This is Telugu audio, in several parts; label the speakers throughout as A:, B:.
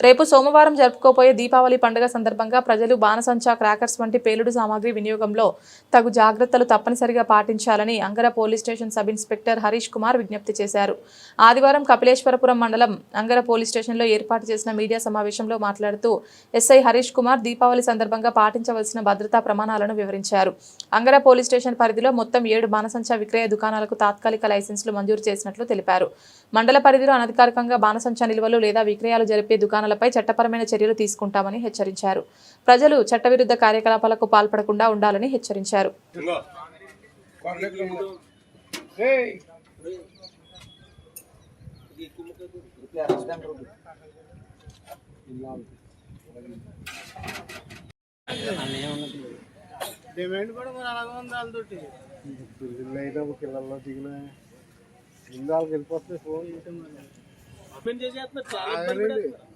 A: రేపు సోమవారం జరుపుకోబోయే దీపావళి పండుగ సందర్భంగా ప్రజలు బాణసంచా క్రాకర్స్ వంటి పేలుడు సామాగ్రి వినియోగంలో తగు జాగ్రత్తలు తప్పనిసరిగా పాటించాలని Angara police station sub inspector Harish Kumar విజ్ఞప్తి చేశారు. ఆదివారం కపిలేశ్వరపురం మండలం అంగర పోలీస్ స్టేషన్లో ఏర్పాటు చేసిన మీడియా సమావేశంలో మాట్లాడుతూ ఎస్ఐ హరీష్ కుమార్ దీపావళి సందర్భంగా పాటించవలసిన భద్రతా ప్రమాణాలను వివరించారు. అంగర పోలీస్ స్టేషన్ పరిధిలో మొత్తం ఏడు బాణసంచా విక్రయ దుకాణాలకు తాత్కాలిక లైసెన్సులు మంజూరు చేసినట్లు తెలిపారు. మండల పరిధిలో అనధికారికంగా బాణసంచా నిల్వలు లేదా విక్రయాలు జరిపే దుకాణాలపై చట్టపరమైన చర్యలు తీసుకుంటామని హెచ్చరించారు. ప్రజలు చట్టవిరుద్ధ కార్యకలాపాలకు పాల్పడకుండా ఉండాలని హెచ్చరించారు.
B: డిమాండ్ కూడా మరి అలాగే ఉంది వాళ్ళతోటి
C: పెళ్ళిళ్ళు అయినప్పుడు పిల్లల్లో దిగిన ముందు వాళ్ళకి వెళ్ళిపోతుంది ఫోన్
B: ఓపెన్ చేసేస్తున్నారు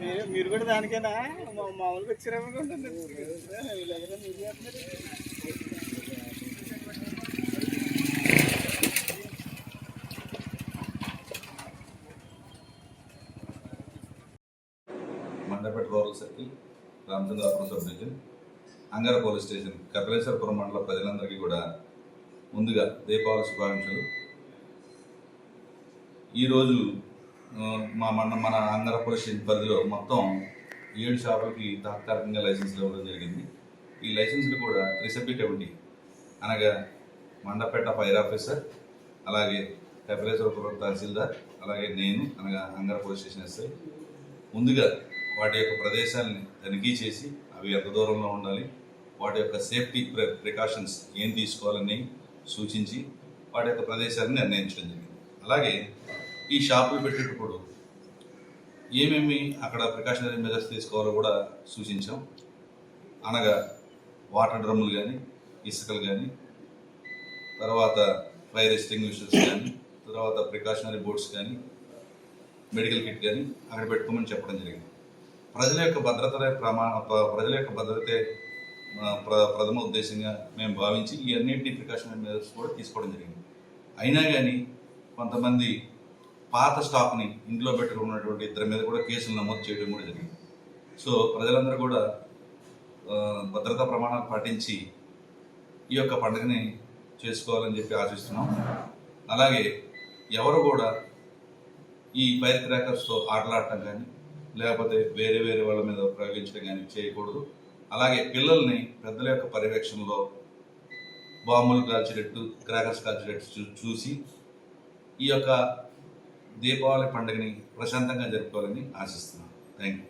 B: మీరు మీరు కూడా దానికేనా మామూలుగా వచ్చారేమో మీరు
D: Mandapeta rural circle Ramachandrapuram sub division. Angara police station Kapileswarapuram మండల ప్రజలందరికీ కూడా ముందుగా దీపావళి శుభాకాంక్షలు. ఈరోజు మా మన మన ఆంధ్రప్రదేశ్ స్టేషన్ పరిధిలో మొత్తం ఏడు షాపులకి తాత్కాలికంగా లైసెన్సులు ఇవ్వడం జరిగింది. ఈ లైసెన్సులు కూడా రిసెప్టివిటీ అనగా మండపేట ఫైర్ ఆఫీసర్ అలాగే కపిలేశ్వరపురం తహసీల్దార్ అలాగే నేను అనగా అంగార పోలీస్ స్టేషన్ ఎస్ఐ. ముందుగా వాటి యొక్క ప్రదేశాలని తనిఖీ చేసి అవి ఎంత దూరంలో ఉండాలి వాటి యొక్క సేఫ్టీ ప్రి ప్రికాషన్స్ ఏం తీసుకోవాలని సూచించి వాటి యొక్క ప్రదేశాన్ని నిర్ణయించడం జరిగింది. అలాగే ఈ షాపులు పెట్టేటప్పుడు ఏమేమి అక్కడ ప్రికాషనరీ మెజర్స్ తీసుకోవాలో కూడా సూచించాం. అనగా వాటర్ డ్రమ్ములు కానీ ఇసుకలు కానీ తర్వాత ఫైర్ ఎస్టింగ్విషర్స్ కానీ తర్వాత ప్రికాషనరీ బోర్డ్స్ కానీ మెడికల్ కిట్ కానీ అక్కడ పెట్టుకోమని చెప్పడం జరిగింది. ప్రజల యొక్క భద్రత ప్రమా ప్రజల యొక్క భద్రతే ప్ర ప్రథమ ఉద్దేశంగా మేము భావించి ఈ అన్నింటినీ ప్రికాషనరీ మెజర్స్ కూడా తీసుకోవడం జరిగింది. అయినా కానీ కొంతమంది పాత స్టాక్ని ఇంట్లో పెట్టుకున్నటువంటి ఇద్దరి మీద కూడా కేసులు నమోదు చేయడం కూడా జరిగింది. సో ప్రజలందరూ కూడా భద్రతా ప్రమాణాలు పాటించి ఈ యొక్క పండుగని చేసుకోవాలని చెప్పి ఆశిస్తున్నాం. అలాగే ఎవరు కూడా ఈ ఫైర్ క్రాకర్స్తో ఆటలాడటం కానీ లేకపోతే వేరే వేరే వాళ్ళ మీద ప్రయోగించడం కానీ చేయకూడదు. అలాగే పిల్లల్ని పెద్దల యొక్క పర్యవేక్షణలో బాంబులు కాల్చేటట్టు క్రాకర్స్ కాల్చేటట్టు చూ- చూసి ఈ యొక్క దీపావళి పండుగని ప్రశాంతంగా జరుపుకోవాలని ఆశిస్తున్నాను. Thank you